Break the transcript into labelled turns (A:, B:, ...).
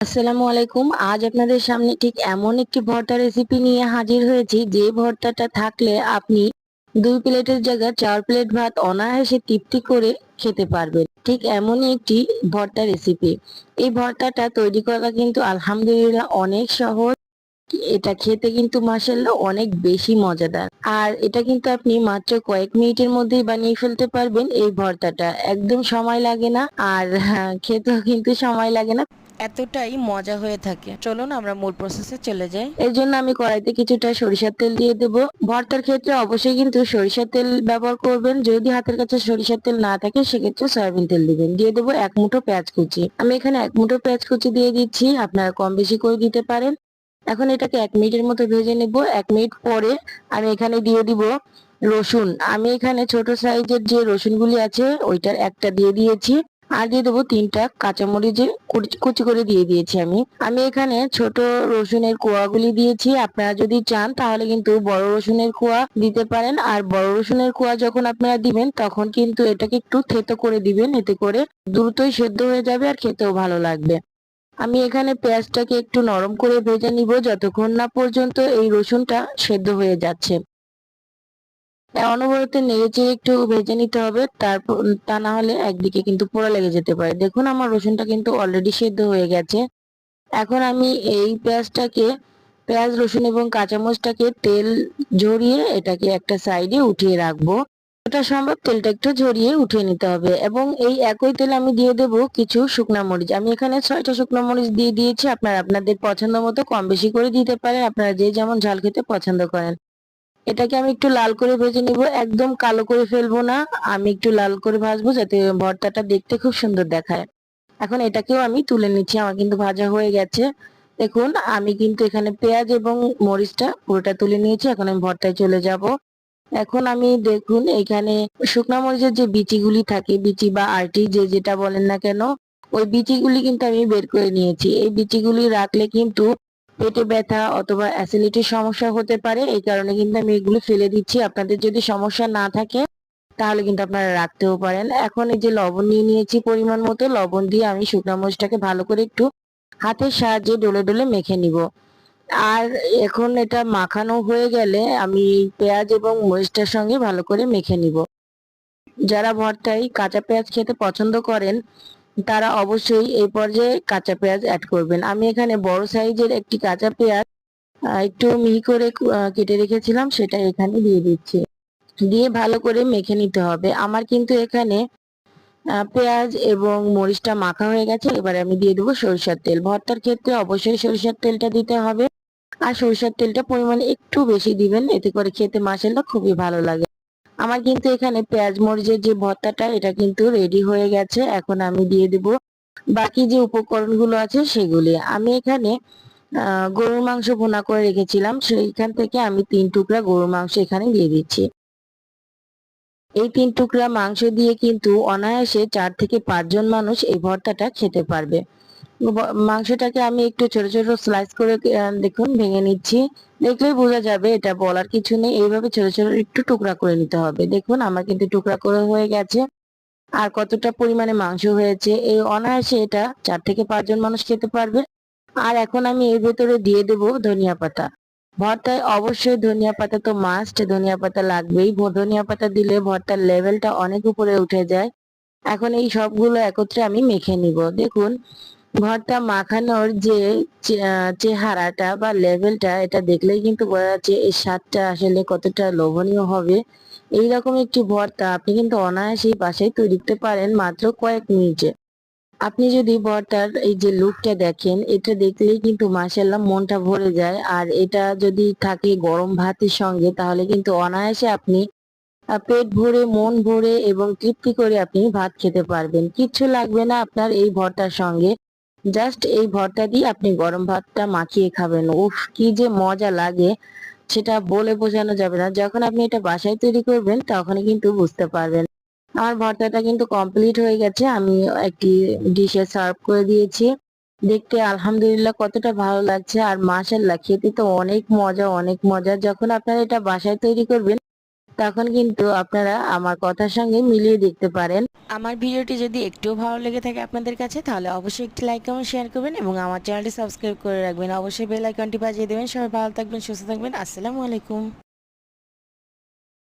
A: আসসালামু আলাইকুম। আজ আপনাদের সামনে ঠিক এমন একটি ভর্তা রেসিপি নিয়ে হাজির হয়েছি। যে ভর্তাটা থাকলে আপনি দুই প্লেটের জায়গায় চার প্লেট ভাত অনায়াসে তৃপ্তি করে খেতে পারবেন। ঠিক এমনই একটি ভর্তা রেসিপি এই ভর্তাটা তৈরি করা কিন্তু আলহামদুলিল্লাহ অনেক সহজ। এটা খেতে কিন্তু মাসাল্লাহ অনেক বেশি মজাদার। আর এটা কিন্তু আপনি মাত্র কয়েক মিনিটের মধ্যেই বানিয়ে ফেলতে পারবেন এই ভর্তাটা। একদম সময় লাগে না। আর হ্যাঁ, খেতেও কিন্তু সময় লাগে না। এতটাই মজা হয়ে থাকে। চলুন আমরা মূল প্রসেসে চলে যাই। এর জন্য আমি কড়াইতে কিছুটা সরিষার তেল দিয়ে দেব। ভর্তার ক্ষেত্রে অবশ্যই কিন্তু সরিষার তেল ব্যবহার করবেন। যদি হাতের কাছে সরিষার তেল না থাকে, সেক্ষেত্রে সয়াবিন তেল দিবেন। দিয়ে দেবো এক মুঠো পেঁয়াজ কুচি। আমি এখানে এক মুঠো পেঁয়াজ কুচি দিয়ে দিচ্ছি। আপনারা কম বেশি করে দিতে পারেন। এখন এটাকে এক মিনিটের মতো ভেজে নেব। এক মিনিট পরে আমি এখানে দিয়ে দিব রসুন। আমি এখানে ছোট সাইজের যে রসুনগুলি আছে, ওইটার একটা দিয়ে দিয়েছি। আর দিয়ে দেবো তিনটা কাঁচামরিচ কুচি করে দিয়ে দিয়েছি আমি। আমি এখানে ছোট রসুনের কোয়াগুলি দিয়েছি। আপনারা যদি চান তাহলে কিন্তু বড় রসুনের কোয়া দিতে পারেন। আর বড় রসুনের কোয়া যখন আপনারা দিবেন, তখন কিন্তু এটাকে একটু থেতো করে দিবেন। এতে করে দ্রুতই সেদ্ধ হয়ে যাবে আর খেতেও ভালো লাগবে। আমি এখানে পেঁয়াজটাকে একটু নরম করে ভেজে নিব। যতক্ষণ না পর্যন্ত এই রসুনটা সেদ্ধ হয়ে যাচ্ছে। অনবরত নেড়ে একটু ভেজে নিতে হবে। তারপর, তা না হলে একদিকে কিন্তু পোড়া লেগে যেতে পারে। দেখুন, আমার রসুনটা কিন্তু অলরেডি সেদ্ধ হয়ে গেছে। এখন আমি এই পেঁয়াজটাকে, পেঁয়াজ, রসুন এবং কাঁচামরিচটাকে তেল ঝরিয়ে এটাকে একটা সাইডে উঠিয়ে রাখব। ওটা সম্ভব তেলটা একটু ঝরিয়ে উঠিয়ে নিতে হবে এবং এই একই তেল আমি দিয়ে দেব কিছু শুকনা মরিচ। আমি এখানে ছয়টা শুকনো মরিচ দিয়ে দিয়েছি। আপনারা আপনাদের পছন্দ মতো কম বেশি করে দিতে পারেন। আপনারা যে যেমন ঝাল খেতে পছন্দ করেন। এটাকে আমি একটু লাল করে ভেজে নিব। একদম কালো করে ফেলব না। আমি একটু লাল করে ভাজবো যাতে ভর্তাটা দেখতে খুব সুন্দর দেখায়। এখন এটাকেও আমি তুলে নিচ্ছি। আমার কিন্তু ভাজা হয়ে গেছে। দেখুন, আমি কিন্তু এখানে পেঁয়াজ এবং মরিচটা পুরোটা তুলে নিয়েছি। এখন আমি ভর্তায় চলে যাব। এখন আমি দেখুন, এখানে শুকনা মরিচের যে বিচিগুলি থাকে, বিচি বা আরটি, যে যেটা বলেন না কেন, ওই বিচিগুলি কিন্তু আমি বের করে নিয়েছি। এই বিচিগুলি রাখলে কিন্তু পেটে ব্যথা অথবা অ্যাসিডিটির সমস্যা হতে পারে, এই কারণে কিন্তু আমি এগুলো ফেলে দিচ্ছি। আপনাদের যদি সমস্যা না থাকে, তাহলে কিন্তু আপনারা রাখতেও পারেন। এখন এই যে লবণ নিয়ে নিয়েছি পরিমাণ মতো, লবণ দিয়ে আমি শুকনো মরিচটাকে ভালো করে একটু হাতের সাহায্যে ডলে ডলে মেখে নিব। আর এখন এটা মাখানো হয়ে গেলে আমি পেঁয়াজ এবং মরিচটার সঙ্গে ভালো করে মেখে নিব। যারা ভর্তায় কাঁচা পেঁয়াজ খেতে পছন্দ করেন তারা অবশ্যই এই পর্যায়ে কাঁচা পেঁয়াজ অ্যাড করবেন। আমি এখানে বড় সাইজের একটি কাঁচা পেঁয়াজ একটু মিহি করে কেটে রেখেছিলাম, সেটা এখানে দিয়ে দিচ্ছি। দিয়ে ভালো করে মেখে নিতে হবে। আমার কিন্তু এখানে পেঁয়াজ এবং মরিচটা মাখা হয়ে গেছে। এবারে আমি দিয়ে দেবো সরিষার তেল। ভর্তার ক্ষেত্রে অবশ্যই সরিষার তেলটা দিতে হবে। আর সরিষার তেলটা পরিমাণে একটু বেশি দিবেন। এতে করে খেতে মাসাল্লা খুবই ভালো লাগে। আমার কিন্তু এখানে পেঁয়াজ মরিচের যে ভর্তাটা, এটা কিন্তু রেডি হয়ে গেছে। এখন আমি দিয়ে দেব বাকি যে উপকরণগুলো আছে সেগুলি। আমি এখানে গরুর মাংস ভুনা করে রেখেছিলাম। সেইখান থেকে আমি তিন টুকরা গরুর মাংস এখানে দিয়ে দিচ্ছি। এই তিন টুকরা মাংস দিয়ে কিন্তু অনায়াসে চার থেকে পাঁচজন মানুষ এই ভর্তাটা খেতে পারবে। মাংসটাকে আমি একটু ছোট ছোট স্লাইস করে দেখুন, ভেঙে নিচ্ছি। দেখলেই বোঝা যাবে এটা বলার কিছু নেই। এইভাবে ছোট ছোট একটু টুকরা করে নিতে হবে। দেখুন, আমার কিন্তু টুকরা করে হয়ে গেছে। আর কতটা পরিমাণে মাংস হয়েছে, এই অনায়াসে এটা চার থেকে পাঁচজন মানুষ খেতে পারবে। আর এখন আমি এর ভেতরে দিয়ে দেব ধনিয়া পাতা। ভর্তায় অবশ্যই ধনিয়া পাতা তো মাস্ট ধনিয়া পাতা লাগবেই। ধনিয়া পাতা দিলে ভর্তার লেভেলটা অনেক উপরে উঠে যায়। এখন এই সবগুলো একত্রে আমি মেখে নিব। দেখুন ভর্তা মাখানোর যে চেহারাটা বা লেভেলটা, এটা দেখলেই কিন্তু বোঝা যাচ্ছে এই স্বাদটা আসলে কতটা লোভনীয় হবে। এইরকম একটি ভর্তা আপনি কিন্তু অনায়াসেই বাসায় তৈরি করতে পারেন মাত্র কয়েক মিনিটে। আপনি যদি ভর্তার এই যে লুকটা দেখেন, এটা দেখলেই কিন্তু মাসাল্লাহ মনটা ভরে যায়। আর এটা যদি থাকে গরম ভাতের সঙ্গে, তাহলে কিন্তু অনায়াসে আপনি পেট ভরে, মন ভরে এবং তৃপ্তি করে আপনি ভাত খেতে পারবেন। কিচ্ছু লাগবে না আপনার এই ভর্তার সঙ্গে। জাস্ট এই ভর্তা দিয়ে আপনি গরম ভাতটা মাখিয়ে খাবেন। উফ, কি যে মজা লাগে। সেটা বলে বোঝানো যাবে না। যখন আপনি এটা বাসায় তৈরি করবেন তখন কিন্তু বুঝতে পারবেন। আমার ভর্তাটা কিন্তু কমপ্লিট হয়ে গেছে। আমি একটি ডিশে সার্ভ করে দিয়েছি। দেখতে আলহামদুলিল্লাহ কতটা ভালো লাগছে। আর মাসাল্লাহ খেতে তো অনেক মজা অনেক মজা। যখন আপনারা এটা বাসায় তৈরি করবেন
B: তখন কিন্তু আপনারা আমার কথার সঙ্গে মিলিয়ে দেখতে পারেন। আমার ভিডিওটি যদি একটুও ভালো লেগে থাকে আপনাদের কাছে, তাহলে অবশ্যই একটি লাইক এবং শেয়ার করবেন এবং আমার চ্যানেলটি সাবস্ক্রাইব করে রাখবেন। অবশ্যই বেল আইকনটি বাজিয়ে দেবেন। সবাই ভালো থাকবেন, সুস্থ থাকবেন। আসসালামু আলাইকুম।